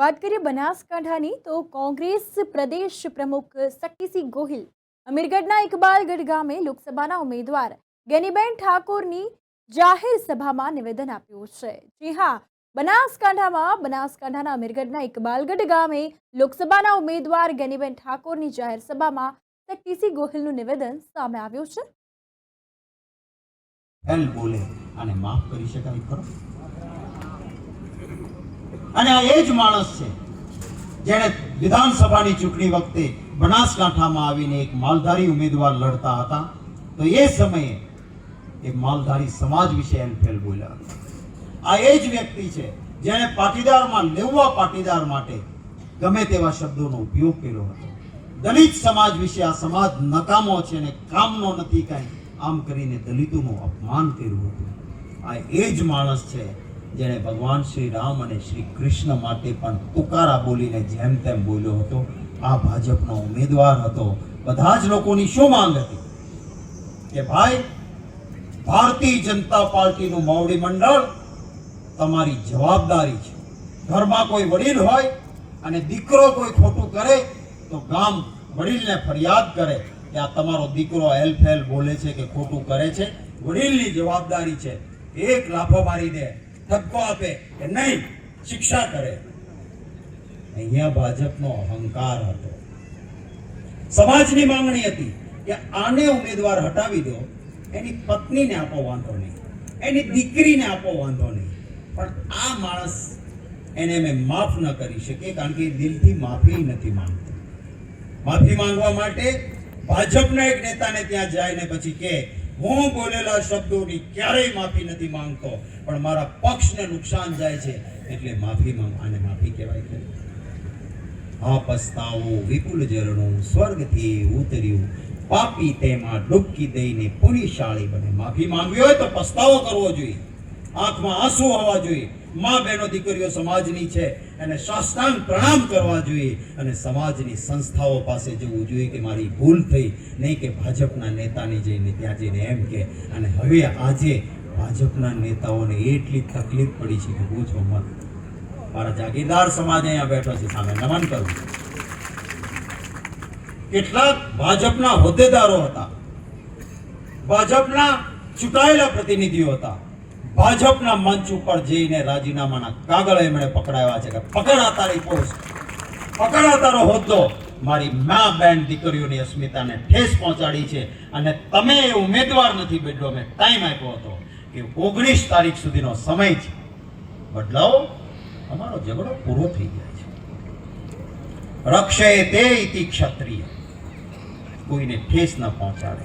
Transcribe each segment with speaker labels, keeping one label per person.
Speaker 1: વાત કરીએ બનાસકાંઠાની, તો કોંગ્રેસ પ્રદેશ પ્રમુખ શક્તિસિંહ ગોહિલ અમીરગઢના ઇકબાલગઢ ગામે લોકસભાના ઉમેદવાર ગેનીબેન ઠાકોરની જાહેર સભામાં નિવેદન આપ્યું છે. જી હા, બનાસકાંઠામાં, બનાસકાંઠાના અમીરગઢના ઇકબાલગઢ ગામે લોકસભાના ઉમેદવાર ગેનીબેન ઠાકોરની જાહેર સભામાં શક્તિસિંહ ગોહિલનું નિવેદન સામે આવ્યું છે.
Speaker 2: બોલે અને માફ કરી શકાય ખરો? અને આ એ જ માણસ છે જેણે વિધાનસભાની ચૂંટણી વખતે બનાસકાંઠામાં આવીને એક માલધારી ઉમેદવાર લડતા હતા. તો એ સમયે એ માલધારી સમાજ વિશે એમ ફેલ બોલ્યા. આ એ જ વ્યક્તિ છે જેણે પાટીદારમાં લેવા પાટીદાર માટે ગમે તેવા શબ્દોનો ઉપયોગ કર્યો હતો. દલિત સમાજ વિશે આ સમાજ નકામો છે ને કામનો નથી કાંઈ. આમ કરીને દલિતોનું અપમાન કર્યું હતું. આ એ જ માણસ છે જેણે ભગવાન શ્રી રામ અને શ્રી કૃષ્ણ માટે પણ તુકારા બોલીને જેમ તેમ બોલ્યો હતો, આ ભાજપનો ઉમેદવાર હતો. બધા જ લોકોની શું માંગ હતી? કે ભાઈ, ભારતીય જનતા પાર્ટીનું મોવડી મંડળ તમારી જવાબદારી છે. ઘરમાં કોઈ વડીલ હોય અને દીકરો કોઈ ખોટું કરે, તો ગામ વડીલને ફરિયાદ કરે કે આ તમારો દીકરો હેલફેલ બોલે છે કે ખોટું કરે છે. વડીલની જવાબદારી છે. એક લાફો મારી દે ઠપકો આપે કે નહીં, શિક્ષા કરે. અહીંયા ભાજપનો અહંકાર હતો. સમાજની માંગણી હતી કે આને ઉમેદવાર હટાવી દો, એની પત્નીને આપો વાંધો નહીં, એની દીકરીને આપો વાંધો નહીં. પણ આ માણસ એને મેં માફ ન કરી શકીએ કારણ કે દિલથી માફી નથી માંગતો. માફી માંગવા માટે ભાજપના એક નેતાને ત્યાં જાય ને પછી કે હું બોલેલા શબ્દોની ક્યારેય માફી નથી માંગતો, પણ મારા પક્ષને નુકસાન જાય છે, એટલે માફી આને માફી કહેવાય છે. આ પસ્તાવો વિપુલ ઝરણું સ્વર્ગથી ઉતર્યું. પાપી તેમાં ડૂબકી દઈને પુણ્યશાળી બને. માફી માંગવી હોય તો પસ્તાવો કરવો જોઈએ. આંખમાં આંસુ આવવા જોઈએ. મા બહેનો દીકરીઓ સમાજની છે એને સાષ્ટાંગ પ્રણામ કરવા જોઈએ અને સમાજની સંસ્થાઓ પાસે જવું જોઈએ કે મારી ભૂલ થઈ, નહીં કે ભાજપના નેતાની જઈને ત્યાં જઈને એમ કે. અને હવે આજે ભાજપના નેતાઓને એટલી તકલીફ પડી છે કે પૂછો મત. મારા જાગીરદાર સમાજ અહીંયા બેઠો છે, સામે નમન કરું કેટલાક ભાજપના હોદ્દેદારો હતા. ભાજપના ચૂંટાયેલા પ્રતિનિધિઓ હતા. ભાજપના મંચ ઉપર જઈને રાજીનામાના કાગળ એમણે પકડાવ્યા છે કે પકડ તારી પોસ્ટ. પકડ તારો હોદ્દો. મારી મા બેન દીકરીઓની અસ્મિતાને ઠેસ પહોંચાડી છે અને તમે એ ઉમેદવાર નથી બેઠો મેં ટાઈમ આપ્યો હતો કે ઓગણીસ તારીખ સુધીનો સમય છે. બદલાવ, અમારો ઝઘડો પૂરો થઈ જાય છે. રક્ષે તે ઇતિ ક્ષત્રિય. કોઈને ઠેસ ન પહોંચાડે.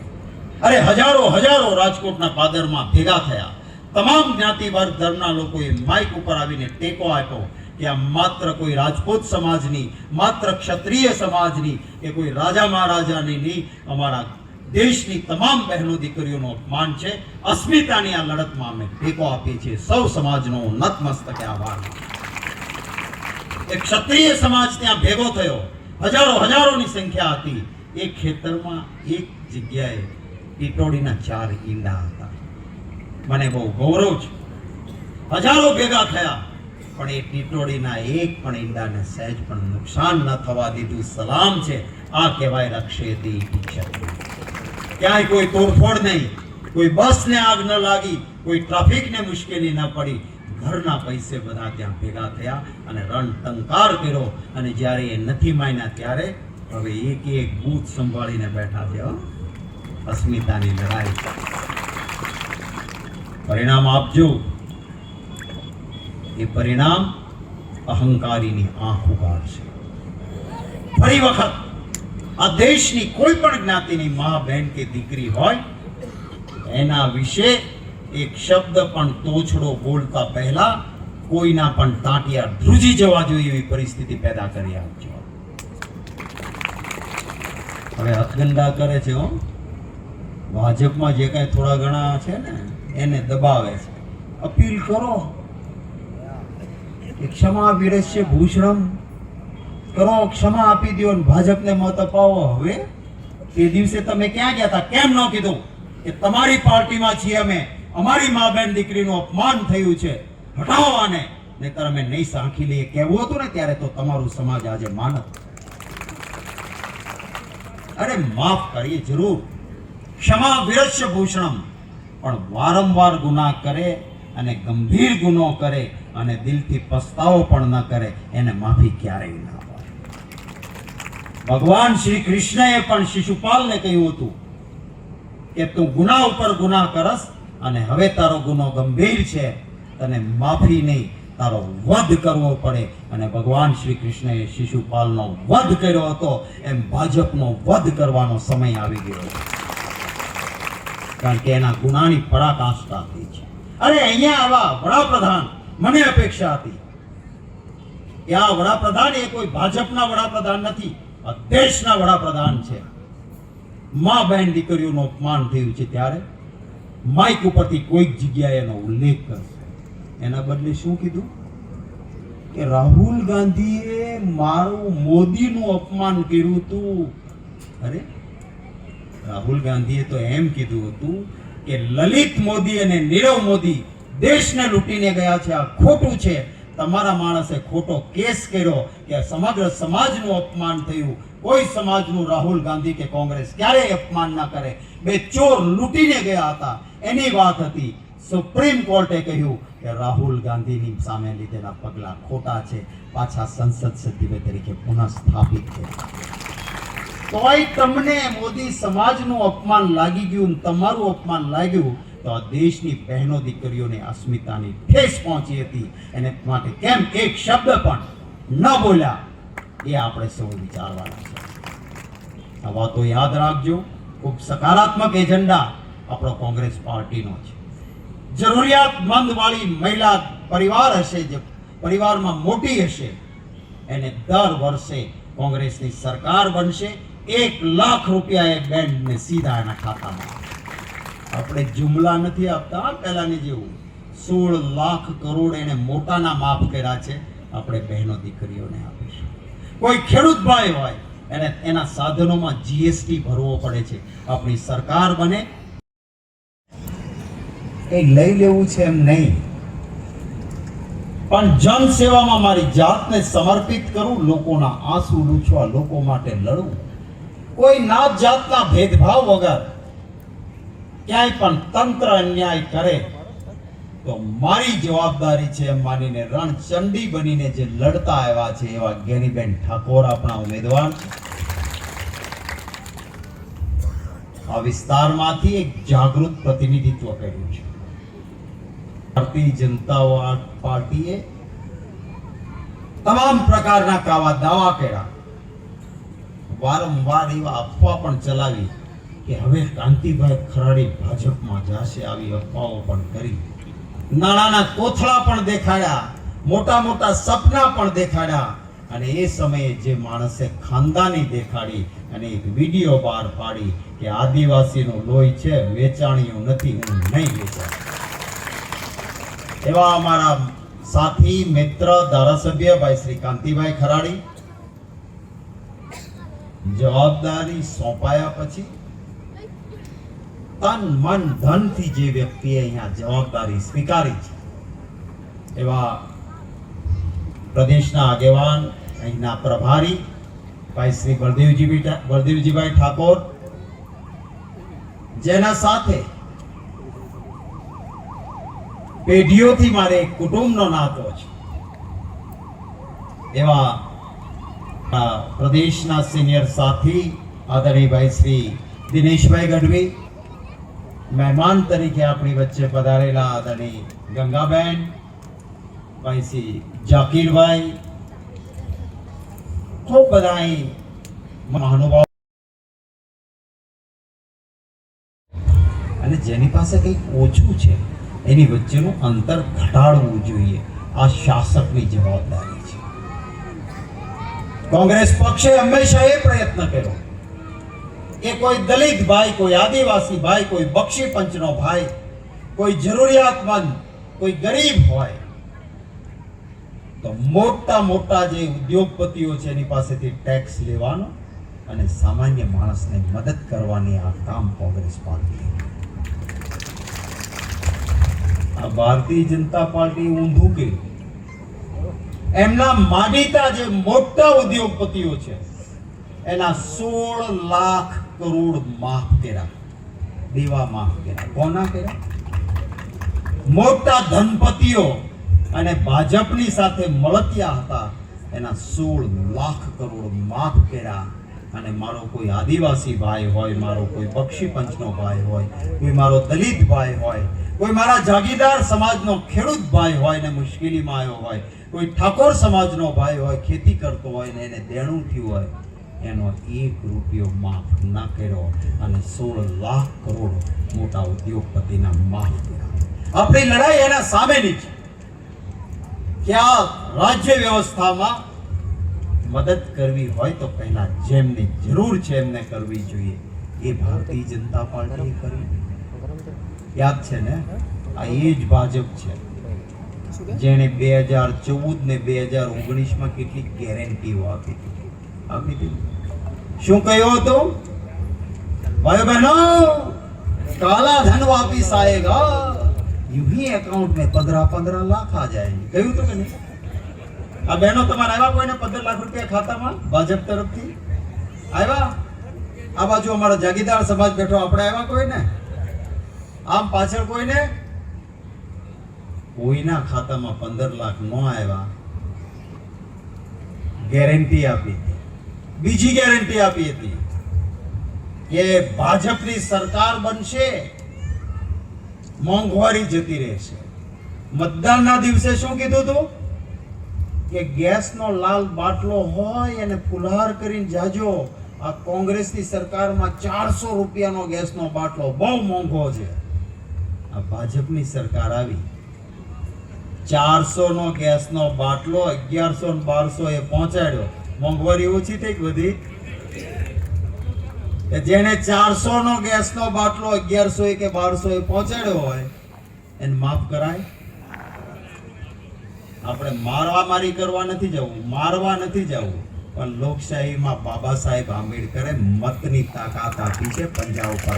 Speaker 2: અરે હજારો હજારો રાજકોટના પાદરમાં ભેગા થયા. તમામ જ્ઞાતિ વર્ગ ધર્મના લોકોએ માઇક ઉપર આવીને ટેકો આપ્યો કે આ માત્ર કોઈ રાજપૂત સમાજની, માત્ર ક્ષત્રિય સમાજની કે કોઈ રાજા મહારાજાની નહીં, અમારા દેશની તમામ બહેનો દીકરીઓનું અપમાન છે. અસ્મિતાની આ લડતમાં અમે ટેકો આપીએ છીએ. સૌ સમાજનો નતમસ્તકે આભાર. એક ક્ષત્રિય સમાજ ત્યાં ભેગો થયો. હજારો, હજારોની સંખ્યા હતી. એ ખેતરમાં એક જગ્યાએ ટીટોડીના ચાર ઈંડા હતા. મને બહુ ગૌરવ છે. હજારો ભેગા થયા, પણ એ ટીટોડીના એક પણ ઈંડાને સહેજ પણ નુકસાન ન થવા દીધું. સલામ છે. આ કહેવાય રક્ષેતી ક્યાંય કોઈ તોડફોડ નહીં. કોઈ બસને આગ ન લાગી. કોઈ ટ્રાફિકને મુશ્કેલી ન પડી. ઘરના પૈસે બધા ત્યાં ભેગા થયા અને રણટંકાર કર્યો. અને જ્યારે એ નથી માન્યા ત્યારે હવે એક એક બૂથ સંભાળીને બેઠા હો. અસ્મિતાની લડાઈ. પરિણામ આપજો. એ પરિણામ અહંકારીની આંખ ઉગાડશે ફરી વખત, આ દેશની કોઈ પણ જ્ઞાતિની મા બહેન કે દીકરી હોય, એના વિશે એક શબ્દ પણ તોછડો બોલતા પહેલા કોઈના પણ તાંટિયા ધ્રુજી જવા જોઈએ એવી પરિસ્થિતિ પેદા કરી આપજો. હવે હથગંડા કરે છે હો. ભાજપમાં જે કાંઈ થોડા ઘણા છે ને એને દબાવે છે. અપીલ કરો ક્ષમા વિરસ્ય ભૂષણમ. કરો, ક્ષમા આપી દો ભાજપને મત અપાવો. હવે તે દિવસે તમે ક્યાં ગયા હતા? કેમ ન કીધું? કે તમારી પાર્ટીમાં છીએ અમે. અમારી મા બેન દીકરીનું અપમાન થયું છે. હટાવો આને. નહીતર અમે નહીં સાંખી લઈએ. કહેવું હતું ને ત્યારે તો તમારું સમાજ આજે માનત. અરે માફ કરીએ, જરૂર. ક્ષમા વિરસ્ય ભૂષણમ. પણ વારંવાર ગુના કરે અને ગંભીર ગુનો કરે અને દિલથી પસ્તાવો પણ ન કરે, એને માફી ક્યારેય ના હોય ભગવાન શ્રી કૃષ્ણએ પણ શિશુપાલને કહ્યું હતું કે તું ગુના ઉપર ગુના કરસ અને હવે તારો ગુનો ગંભીર છે, તને માફી નહીં, તારો વધ કરવો પડે. અને ભગવાન શ્રી કૃષ્ણએ શિશુપાલનો વધ કર્યો હતો, એમ ભાજપનો વધ કરવાનો સમય આવી ગયો છે. કારણ કે એના ગુનાની પરાકાષ્ઠા થઈ છે. અરે, અહીંયા આવા વડાપ્રધાન મને અપેક્ષા હતી કે આ વડાપ્રધાન એ કોઈ ભાજપના વડાપ્રધાન નથી દેશના વડાપ્રધાન છે. મા બહેન દીકરીઓનું અપમાન થયું છે ત્યારે માઇક ઉપરથી કોઈક જગ્યાએ એનો ઉલ્લેખ કરશે. એના બદલે શું કીધું? કે રાહુલ ગાંધીએ મારું મોદીનું અપમાન કર્યું હતું. અરે રાહુલ ગાંધીએ તો એમ કીધું હતું કે લલિત મોદી અને નીરવ મોદી દેશને લૂંટીને ગયા છે, આ ખોટું છે. તમારા માણસે ખોટો કેસ કર્યો કે સમગ્ર સમાજનું અપમાન થયું. કોઈ સમાજનું રાહુલ ગાંધી કે કોંગ્રેસ ક્યારેય અપમાન ના કરે. બે ચોર લૂંટીને ગયા હતા. એની વાત હતી. સુપ્રીમ કોર્ટે કહ્યું કે રાહુલ ગાંધીની સામે લીધેલા પગલાં ખોટા છે. પાછા સંસદ સભ્ય તરીકે પુનઃ સ્થાપિત થયા તોય તમને મોદી સમાજનું અપમાન લાગી ગયું તમારું અપમાન લાગ્યું, તો આ દેશની બહેનો દીકરીઓને અસ્મિતાની ઠેસ પહોંચી હતી. એને માટે કેમ એક શબ્દ પણ ન બોલ્યા? એ આપણે સૌ વિચારવાના છે. આ વાતો યાદ રાખજો. ખૂબ સકારાત્મક એજન્ડા આપણો કોંગ્રેસ પાર્ટીનો છે. જરૂરિયાતમંદ વાળી મહિલા પરિવાર હશે જે પરિવારમાં મોટી હશે, એને દર વર્ષે કોંગ્રેસની સરકાર બનશે. એક લાખ રૂપિયા એ બેન્ડને સીધા એના ખાતામાં આપણે જુમલા નથી આપતા પહેલાંની જેવું. સોળ લાખ કરોડ એને મોટાના માફ કર્યા છે. આપણે બહેનો દીકરીઓને આપીશું. કોઈ ખેડૂત ભાઈ હોય, એને એના સાધનોમાં જીએસટી ભરવો પડે છે. આપણી સરકાર બને. એ લઈ લેવું છે એમ નહીં. પણ જન સેવામાં મારી જાતને સમર્પિત કરું, લોકોના આંસુ લૂછવા લોકો માટે લડવું કોઈ નાત જાતના ભેદભાવ વગર ક્યાંય પણ તંત્ર અન્યાય કરે, તો મારી જવાબદારી છે માનીને રણચંડી બનીને જે લડતા આવ્યા છે એવા ગેરીબેન ઠાકોર આપણા ઉમેદવાર. આ વિસ્તારમાંથી એક જાગૃત પ્રતિનિધિત્વ કર્યું છે. ભારતીય જનતા પાર્ટીએ તમામ પ્રકારના કાવા દાવા કર્યા. વારંવાર એવા અફવા પણ ચલાવી કે હવે કાંતિભાઈ ખરાડી ભાજપમાં જશે આવી અફવાઓ પણ કરી. નાણાના કોથળા પણ દેખાડ્યા, મોટા મોટા સપના પણ દેખાડ્યા અને એ સમયે જે માણસે ખાનદાની દેખાડી અને એક વીડિયો બહાર પાડી કે આદિવાસીનું લોહી છે, વેચાણીયું નથી, હું નહીં વેચાણ એવા અમારા સાથી, મિત્ર, ધારાસભ્ય ભાઈ શ્રી કાંતિભાઈ ખરાડી જવાબદારી સોંપાયા પછી તન, મન, ધનથી જે વ્યક્તિએ અહીંયા જવાબદારી સ્વીકારી છે, એવા પ્રદેશના આગેવાન, અહીંના પ્રભારી ભાઈ શ્રી બળદેવજી બળદેવજીભાઈ ઠાકોર, જેના સાથે પેઢીઓથી મારે કુટુંબનો નાતો છે, એવા પ્રદેશના સિનિયર સાથી આદરણીભાઈ શ્રી દિનેશભાઈ ગઢવી મહેમાન તરીકે આપણી વચ્ચે પધારેલા આદરણી ગંગાબેન ભાઈ શ્રી જાકીરભાઈ ખૂબ બધા મહાનુભાવ અને જેની પાસે કંઈક ઓછું છે, એની વચ્ચેનું અંતર ઘટાડવું જોઈએ. આ શાસકની જવાબદારી. કોંગ્રેસ પક્ષે હંમેશા એ પ્રયત્ન કર્યો કે કોઈ દલિત ભાઈ, કોઈ આદિવાસી ભાઈ, કોઈ બક્ષી પંચનો ભાઈ, કોઈ જરૂરિયાતમંદ, કોઈ ગરીબ હોય, તો મોટા મોટા જે ઉદ્યોગપતિઓ છે એની પાસેથી ટેક્સ લેવાનો અને સામાન્ય માણસને મદદ કરવાની આ કામ કોંગ્રેસ પાર્ટી આ ભારતીય જનતા પાર્ટી ઊંધું કર્યું. એમના માનીતા જે મોટા ઉદ્યોગપતિઓ છે, એના સોળ લાખ કરોડ માફ કર્યા. દેવા માફ કર્યા. કોના કર્યા? મોટા ધનપતિઓ અને ભાજપની સાથે મળતિયા હતા, એના સોળ લાખ કરોડ માફ કર્યા. અને મારો કોઈ આદિવાસી ભાઈ હોય, મારો કોઈ પક્ષી પંચનો ભાઈ હોય, કોઈ મારો દલિત ભાઈ હોય, કોઈ મારા જાગીરદાર સમાજનો ખેડૂત ભાઈ હોય ને મુશ્કેલીમાં આવ્યો હોય કોઈ ઠાકોર સમાજનો ભાઈ હોય, ખેતી કરતો હોય ને એને દેણું થયું હોય, એનો એક રૂપિયો માફ ના કર્યો અને સોળ લાખ કરોડ મોટા ઉદ્યોગપતિના માફ કર્યા. આપણી લડાઈ એના સામેની છે. કે આ રાજ્ય વ્યવસ્થામાં મદદ કરવી હોય તો પહેલા જેમની જરૂર છે એમને કરવી જોઈએ. એ ભારતીય જનતા પાર્ટીએ કરી. યાદ છે ને? આ એ જ ભાજપ છે. જેણે બે હજાર ચૌદ ને બે હજાર ઓગણીસમાં કેટલી ગેરંટીઓ આપી હતી આપી હતી શું કહ્યું હતું ભાઈઓ બહેનો काला धन वापिस आएगा यूं ही अकाउंट में पंद्रह पंद्रह लाख आ जाएंगे કહ્યું તો કે નહીં આ બહેનો તમારે આવ્યા કોઈને પંદર લાખ રૂપિયા ખાતામાં ભાજપ તરફથી આવ્યા આ બાજુ અમારો જાગીરદાર સમાજ બેઠો આપણે આવ્યા કોઈને આમ પાછળ કોઈને કોઈના ખાતામાં પંદર લાખ ન આવ્યા, ગેરંટી આપી હતી. બીજી ગેરંટી આપી હતી કે ભાજપની સરકાર બનશે, મોંઘવારી જતી રહેશે. મતદાનના દિવસે શું કીધું હતું કે ગેસનો લાલ બાટલો હોય અને ફુલહાર કરીને જાજો. આ કોંગ્રેસની સરકારમાં ચારસો રૂપિયાનો ગેસનો બાટલો બહુ મોંઘો છે. આ ભાજપની સરકાર આવી. ચારસો નો ગેસનો બાટલો અગિયારસો બારસો એ પહોંચાડ્યો. મોંઘવારી ઓછી થઈ વધી? જેને ચારસો નો ગેસનો બાટલો અગિયારસો કે બારસો એ પહોંચાડ્યો હોય, એને માફ કરાય. આપણે મારવા મારી કરવા નથી જવું, મારવા નથી જવું. પણ લોકશાહીમાં બાબા સાહેબ આંબેડકરે મતની તાકાત આપી છે પંજા ઉપર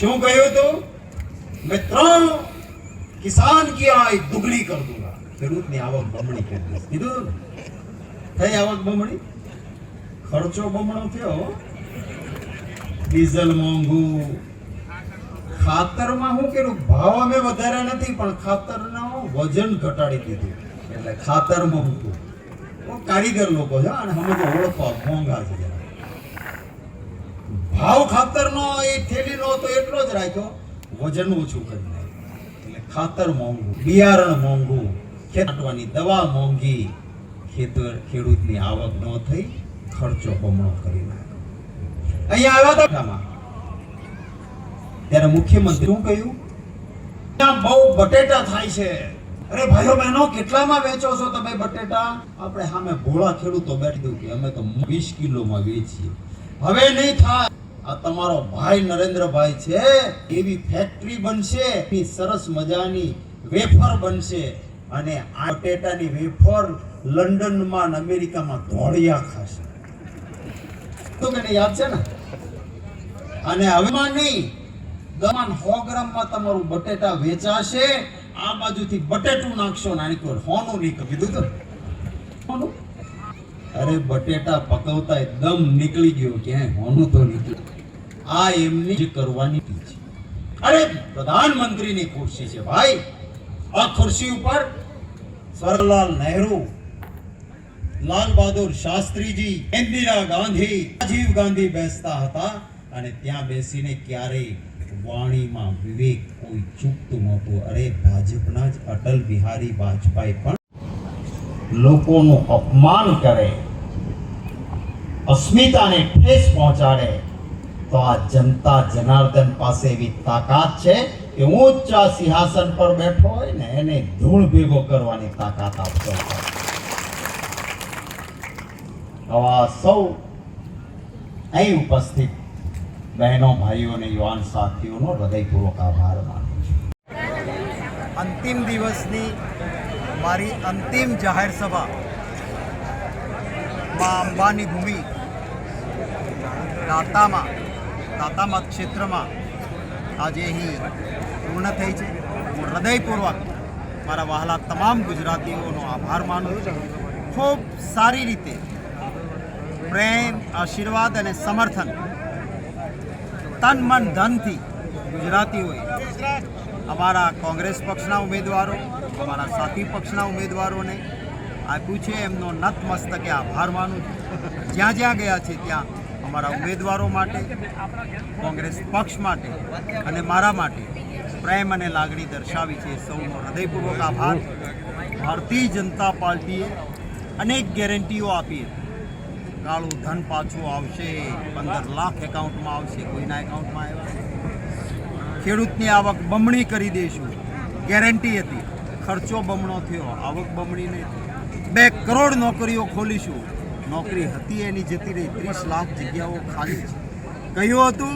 Speaker 2: શું કહ્યું તું? મિત્રો કિસાન કી આય દુગણી કર દૂંગા ખેડૂતની આવક બમણી કરી દઈશ. કીધું થઈ આવક બમણી? ખર્ચો બમણો થયો ડીઝલ મોંઘુ. ખાતરમાં હું કેલું ભાવ અમે વધારે નથી, પણ ખાતર ખાતરનો વજન ઘટાડી દીધું. એટલે ખાતરમાં મોંઘું કારીગર લોકો છે અને અમે તો ઓળખવા મોંઘા છે ભાવ ખાતર નો એ થેલી નો તો એટલો જ રાખ્યો, વજન ઓછું કરી ખાતર મોંઘું, બિયારણ મોંઘું ખેતવાની દવા મોંઘી. ખેતર, ખેડૂતની આવક ન થઈ, ખર્ચો બમણો કરી નાખ્યો. અહીંયા આવ્યા હતા ત્યારે મુખ્યમંત્રી શું કહ્યું? ત્યાં બહુ બટેટા થાય છે. અરે ભાઈઓ બહેનો, કેટલામાં વેચો છો તમે બટેટા? આપણે સામે ભોળા ખેડૂતો બેઠી દઉં કે અમે તો વીસ કિલોમાં વેચીએ. હવે નહીં થાય. આ તમારો ભાઈ નરેન્દ્રભાઈ છે, એવી ફેક્ટરી બનશે, એવી સરસ મજાની વેફર બનશે. અને આ ટેટાની વેફર લંડનમાં અમેરિકામાં ધોળિયા ખાશે. તો મને યાદ છે ને? અને હવેમાં નહીં, દમણ સો ગ્રામમાં તમારું બટેટા વેચાશે, આ બાજુથી બટેટું નાખશો નાની કોઈ હોનું નીકળ કીધું તો હોનું? અરે બટેટા પકવતા દમ નીકળી ગયો ક્યાંય હોનું તો નીકળ્યું આ એમની જ કરવાની છે. અરે પ્રધાનમંત્રીની ખુરશી છે ભાઈ. આ ખુરશી ઉપર સ્વર્ગલાલ નહેરુ, લાલ બહાદુર શાસ્ત્રીજી, ઇન્દિરા ગાંધી, રાજીવ ગાંધી બેસતા હતા અને ત્યાં બેસીને ક્યારેય વાણીમાં વિવેક કોઈ ચૂકતું નહોતું. અરે ભાજપના જ અટલ બિહારી વાજપેયી પણ લોકોનું અપમાન કરે. અસ્મિતાને ઠેસ પહોંચાડે. તો આ જનતા જનાર્દન પાસે એવી તાકાત છે કે ઊંચા સિંહાસન પર બેઠો હોય ને એને ધૂળ ભેગો કરવાની તાકાત આપતો આવા સૌ અહીં ઉપસ્થિત બહેનો, ભાઈઓ અને યુવાન સાથીઓનો હૃદયપૂર્વક આભાર માનું છું.
Speaker 3: અંતિમ દિવસની મારી અંતિમ જાહેર સભા માં અંબાની ભૂમિ. દાતામાં દાતામાં ક્ષેત્રમાં આજે અહીં પૂર્ણ થઈ છે. હું હૃદયપૂર્વક
Speaker 2: મારા વહાલા તમામ ગુજરાતીઓનો આભાર માનું છું. ખૂબ સારી રીતે પ્રેમ, આશીર્વાદ અને સમર્થન તન મન ધનથી ગુજરાતીઓએ અમારા કોંગ્રેસ પક્ષના ઉમેદવારો, અમારા સાથી પક્ષના ઉમેદવારોને આપ્યું છે, એમનો નતમસ્તકે આભાર માનું છું. જ્યાં જ્યાં ગયા છે, ત્યાં અમારા ઉમેદવારો માટે, કોંગ્રેસ પક્ષ માટે અને મારા માટે પ્રેમ અને લાગણી દર્શાવી છે. સૌનો હૃદયપૂર્વક આભાર. ભારતીય જનતા પાર્ટીએ અનેક ગેરંટીઓ આપી. કાળું ધન પાછું આવશે, પંદર લાખ એકાઉન્ટમાં આવશે, કોઈના એકાઉન્ટમાં આવ્યા ખેડૂતની આવક બમણી કરી દઈશું ગેરંટી હતી. ખર્ચો બમણો થયો. આવક બમણી નહીં. બે કરોડ નોકરીઓ ખોલીશું. નોકરી હતી એની જતી રહી. ત્રીસ લાખ જગ્યાઓ ખાલી છે. કહ્યું હતું,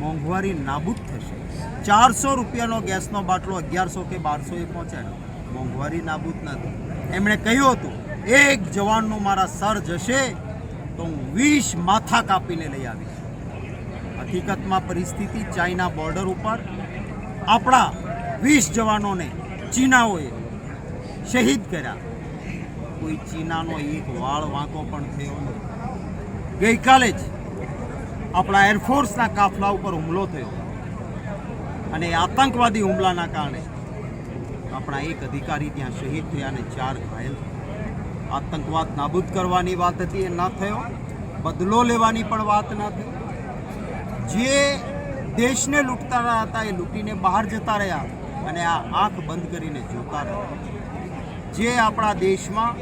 Speaker 2: મોંઘવારી નાબૂદ થશે. ચારસો રૂપિયાનો ગેસનો બાટલો અગિયારસો કે બારસો એ પહોંચાડ્યો. મોંઘવારી નાબૂદ નથી. એમણે કહ્યું હતું, એક જવાનનું મારા સર જશે તો હું વીસ માથા કાપીને લઈ આવીશ. હકીકતમાં પરિસ્થિતિ ચાઇના બોર્ડર ઉપર. આપણા વીસ જવાનોને ચીનાઓએ શહીદ કર્યા. કોઈ ચીનાનો એક વાળ વાંકો પણ થયો નથી ગઈકાલે જ આપણા એરફોર્સના કાફલા ઉપર હુમલો થયો. અને આતંકવાદી હુમલાના કારણે આપણા એક અધિકારી ત્યાં શહીદ થયા અને ચાર ઘાયલ આતંકવાદ નાબૂદ કરવાની વાત હતી એ ન થયો. બદલો લેવાની પણ વાત ન થઈ. જે દેશને લૂંટતા હતા એ લૂંટીને બહાર જતા રહ્યા અને આ આંખ બંધ કરીને જોતા રહ્યા. જે આપણા દેશમાં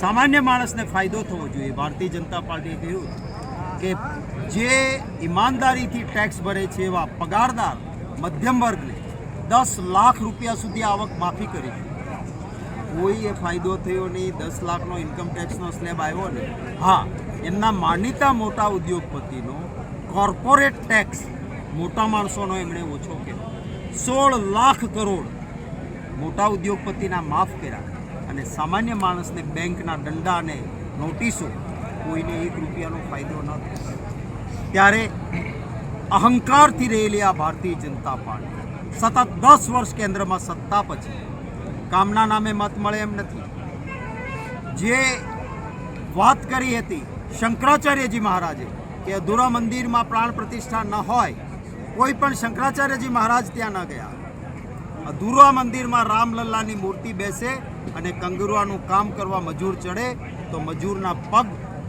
Speaker 2: સામાન્ય માણસને ફાયદો થવો જોઈએ. ભારતીય જનતા પાર્ટીએ કહ્યું કે જે ઈમાનદારીથી ટેક્સ ભરે છે એવા પગારદાર મધ્યમ વર્ગને દસ લાખ રૂપિયા સુધી આવક માફી કરી કોઈ એ ફાયદો થયો નહીં, દસ લાખનો ઇન્કમ ટેક્સનો સ્લેબ આવ્યો ને, હા, એમના માનીતા મોટા ઉદ્યોગપતિનો કોર્પોરેટ ટેક્સ મોટા માણસોનો એમણે ઓછો કર્યો. સોળ લાખ કરોડ મોટા ઉદ્યોગપતિના માફ કર્યા. અને સામાન્ય માણસને બેંકના દંડા અને નોટિસો કોઈને એક રૂપિયાનો ફાયદો ન થયો. ત્યારે અહંકારથી રહેલી આ ભારતીય જનતા પાર્ટી સતત દસ વર્ષ કેન્દ્રમાં સત્તા પછી કામના નામે મત મળે એમ નથી. જે વાત કરી હતી શંકરાચાર્યજી મહારાજે કે અધૂરા મંદિરમાં પ્રાણ પ્રતિષ્ઠા ન હોય, કોઈ પણ શંકરાચાર્યજી મહારાજ ત્યાં ન ગયા. અધૂરા મંદિરમાં રામલલ્લાની મૂર્તિ બેસે અને કંગરુઆનું કામ કરવા મજૂર ચડે, તો મજૂરના પગ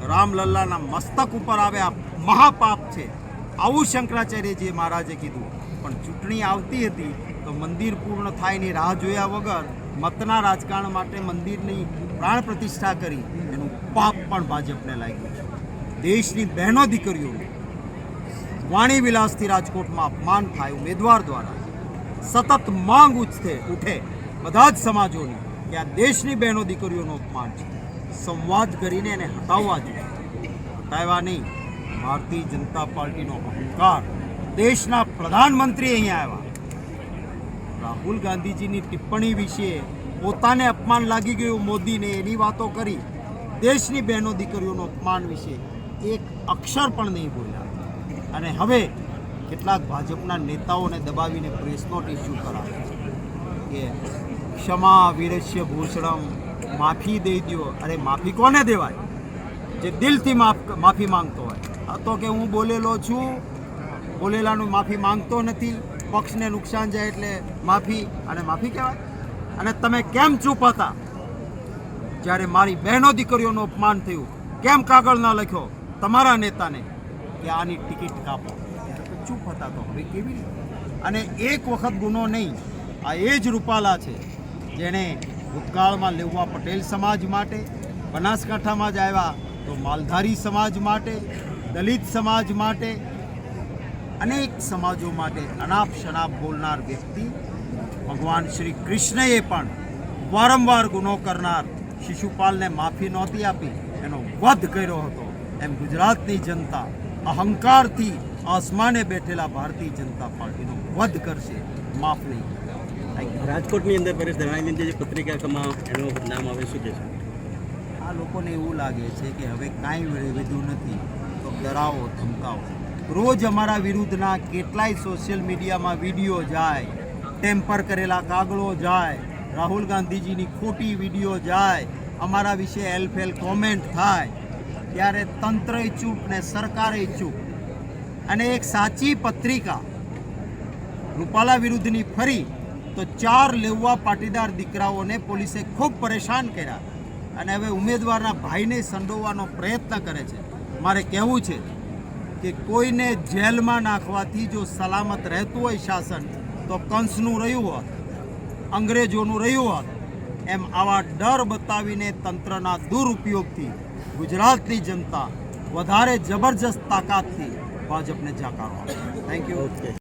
Speaker 2: રામલલ્લાના મસ્તક ઉપર આવે. આ મહાપાપ છે. આવું શંકરાચાર્યજીએ મહારાજે કીધું. પણ ચૂંટણી આવતી હતી, તો મંદિર પૂર્ણ થાય એની રાહ જોયા વગર મતના રાજકારણ માટે મંદિરની પ્રાણ પ્રતિષ્ઠા કરી. એનું પાપ પણ ભાજપને લાગ્યું છે. દેશની બહેનો દીકરીઓનું વાણી વિલાસથી રાજકોટમાં અપમાન થાય ઉમેદવાર દ્વારા. સતત માંગ ઉઠે ઉઠે. બધા જ સમાજોની કે આ દેશની બહેનો દીકરીઓનો અપમાન છે. સંવાદ કરીને એને હટાવવા જોઈએ. હટાવવા નહીં. ભારતીય જનતા પાર્ટીનો અહંકાર દેશના પ્રધાનમંત્રી અહીંયા આવ્યા. રાહુલ ગાંધીજીની ટિપ્પણી વિશે પોતાને અપમાન લાગી ગયું મોદીને એની વાતો કરી. દેશની બહેનો દીકરીઓનો અપમાન વિશે એક અક્ષર પણ નહીં બોલ્યા. અને હવે કેટલાક ભાજપના નેતાઓને દબાવીને પ્રેસ નોટ ઇસ્યુ કરાવે કે ક્ષમા વીરસ્ય ભૂષણમ, માફી દઈ દો અરે માફી કોને દેવાય? જે દિલથી માફ માફી માંગતો હોય. તો કે હું બોલેલો છું, બોલેલાનું માફી માંગતો નથી. પક્ષને નુકસાન જાય એટલે માફી અને માફી કહેવાય. અને તમે કેમ ચૂપ હતા? જ્યારે મારી બહેનો દીકરીઓનું અપમાન થયું, કેમ કાગળ ના લખ્યો? તમારા નેતાને કે આની ટિકિટ કાપો. ચૂપ હતા તો હવે કેવી અને એક વખત ગુનો નહીં, આ એ જ રૂપાલા છે. જેણે ભૂતકાળમાં લેવા પટેલ સમાજ માટે, બનાસકાંઠામાં જ આવ્યા તો માલધારી સમાજ માટે, દલિત સમાજ માટે, અનેક સમાજો માટે અનાપ શનાપ બોલનાર વ્યક્તિ ભગવાન શ્રી કૃષ્ણએ પણ વારંવાર ગુનો કરનાર શિશુપાલને માફી નહોતી આપી, એનો વધ કર્યો હતો એમ ગુજરાતની જનતા અહંકારથી આસમાને બેઠેલા ભારતીય જનતા પાર્ટીનો વધ કરશે, માફ નહીં.
Speaker 4: રાજકોટની અંદર પરેશ ધરાણીની જે પત્રિકામાં એનું નામ આવે શું કહેશો?
Speaker 2: આ લોકોને એવું લાગે છે કે હવે કાંઈ વધુ નથી, તો ડરાવો, ધમકાવો. રોજ અમારા વિરુદ્ધના કેટલાય સોશિયલ મીડિયામાં વીડિયો જાય ટેમ્પર કરેલા કાગળો જાય, રાહુલ ગાંધીજીની ખોટી વીડિયો જાય, અમારા વિશે એલફેલ કોમેન્ટ થાય. ત્યારે તંત્ર ચૂપ ને સરકારે ચૂપ. અને એક સાચી પત્રિકા રૂપાલા વિરુદ્ધની ફરી તો ચાર લેવવા પાટીદાર દીકરાઓને પોલીસે ખૂબ પરેશાન કર્યા અને હવે ઉમેદવારના ભાઈને સંડોવવાનો પ્રયત્ન કરે છે. મારે કહેવું છે કે કોઈને જેલમાં નાખવાથી જો સલામત રહેતું હોય શાસન, તો કંસનું રહ્યું હોત, અંગ્રેજોનું રહ્યું હોત, એમ આવા ડર બતાવીને તંત્રના દુરુપયોગથી ગુજરાતની જનતા વધારે જબરજસ્ત તાકાતથી ભાજપને જાકારો થેન્ક યુ